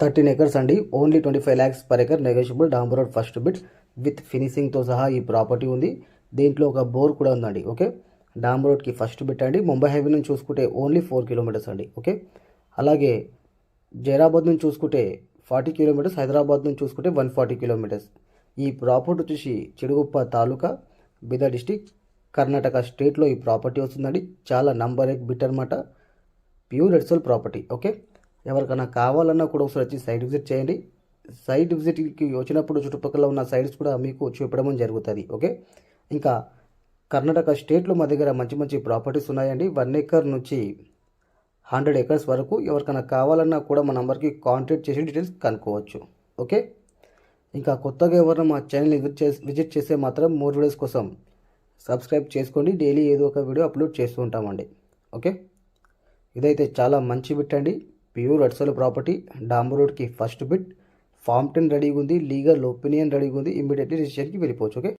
Thirteen acres అండి. Only twenty five lakhs per acre negotiable డాంబర్ road first bits with ఫినిషింగ్తో సహా ఈ property ఉంది. దీంట్లో ఒక బోర్ కూడా ఉందండి. ఓకే డాంబర్ రోడ్కి ఫస్ట్ బిట్ అండి. ముంబై హైవే నుంచి చూసుకుంటే ఓన్లీ ఫోర్ కిలోమీటర్స్ అండి. ఓకే అలాగే జైరాబాద్ నుంచి చూసుకుంటే ఫార్టీ కిలోమీటర్స్ హైదరాబాద్ నుంచి చూసుకుంటే వన్ ఫార్టీ కిలోమీటర్స్ ఈ ప్రాపర్టీ వచ్చేసి చిడుగుప్ప తాలూకా బిదర్ డిస్టిక్ కర్ణాటక స్టేట్లో ఈ ప్రాపర్టీ వస్తుందండి. చాలా నంబర్ ఎక్ బిట్ అనమాట ప్యూర్ ఎడ్సోల్ ప్రాపర్టీ ఓకే ఎవరికైనా కావాలన్నా కూడా ఒకసారి వచ్చి సైట్ విజిట్ చేయండి. సైట్ విజిట్కి వచ్చినప్పుడు చుట్టుపక్కల ఉన్న సైట్స్ కూడా మీకు చూపడం జరుగుతుంది. ఓకే? ఇంకా కర్ణాటక స్టేట్లో మా దగ్గర మంచి మంచి ప్రాపర్టీస్ ఉన్నాయండి. వన్ ఎకర్ నుంచి హండ్రెడ్ ఎకర్స్ వరకు ఎవరికైనా కావాలన్నా కూడా మా నెంబర్కి కాంటాక్ట్ చేసి డీటెయిల్స్ కనుక్కోవచ్చు. ఓకే? ఇంకా కొత్తగా ఎవరైనా మా ఛానల్ని విజిట్ చేసి విజిట్ చేస్తే మాత్రం మోర్ వీడియోస్ కోసం సబ్స్క్రైబ్ చేసుకోండి. డైలీ ఏదో ఒక వీడియో అప్లోడ్ చేస్తూ ఉంటామండి. ఓకే? ఇదైతే చాలా మంచి బిట్ అండి. ప్యూర్ అడ్సల్ ప్రాపర్టీ డాంబర్ రోడ్కి ఫస్ట్ బిట్ ఫామ్ టెన్ రెడీగా ఉంది లీగల్ ఒపీనియన్ రెడీగా ఉంది ఇమీడియట్లీ రిజిస్ట్రేషన్కి వెళ్ళిపోవచ్చు ఓకే